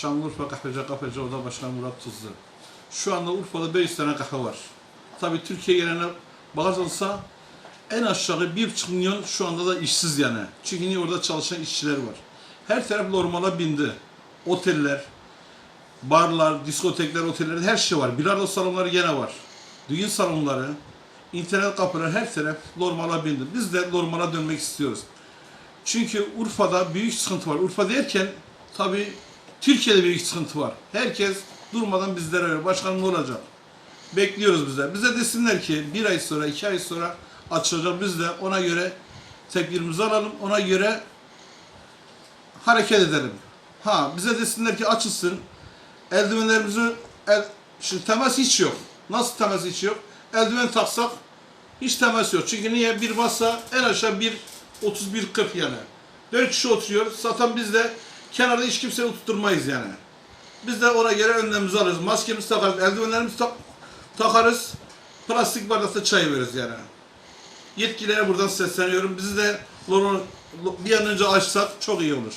Şanlıurfa Kahveci Kahveci Oda Başkanı Murat Tuzlu. Şu anda Urfa'da 500 tane kahve var. Tabii Türkiye geneline bakarsansa en aşağı 1,5 milyon şu anda da işsiz yani. Çünkü niye orada çalışan işçiler var. Her taraf normala bindi. Oteller, barlar, diskotekler, oteller her şey var. Bilardo salonları gene var. Düğün salonları, internet kapıları her taraf normala bindi. Biz de normala dönmek istiyoruz. Çünkü Urfa'da büyük sıkıntı var. Urfa derken tabii Türkiye'de büyük sıkıntı var. Herkes durmadan bizlere arıyor. Başkanım ne olacak? Bekliyoruz bize. Bize desinler ki bir ay sonra, iki ay sonra açılacak. Biz de ona göre tedbirimizi alalım. Ona göre hareket edelim. Ha bize desinler ki açılsın. Eldivenlerimizi el, şimdi temas hiç yok. Nasıl temas hiç yok? Eldiven taksak hiç temas yok. Çünkü niye? Bir masa en aşağı bir 31 40 yani. 4 kişi oturuyor. Satan biz de kenarda hiç kimseyi oturtmayız yani. Biz de ona göre önlemimizi alırız. Maskemizi takarız, eldivenlerimizi tak- takarız. Plastik bardakta çay veririz yani. Yetkililere buradan sesleniyorum. Bizi de bir an önce açsak çok iyi olur.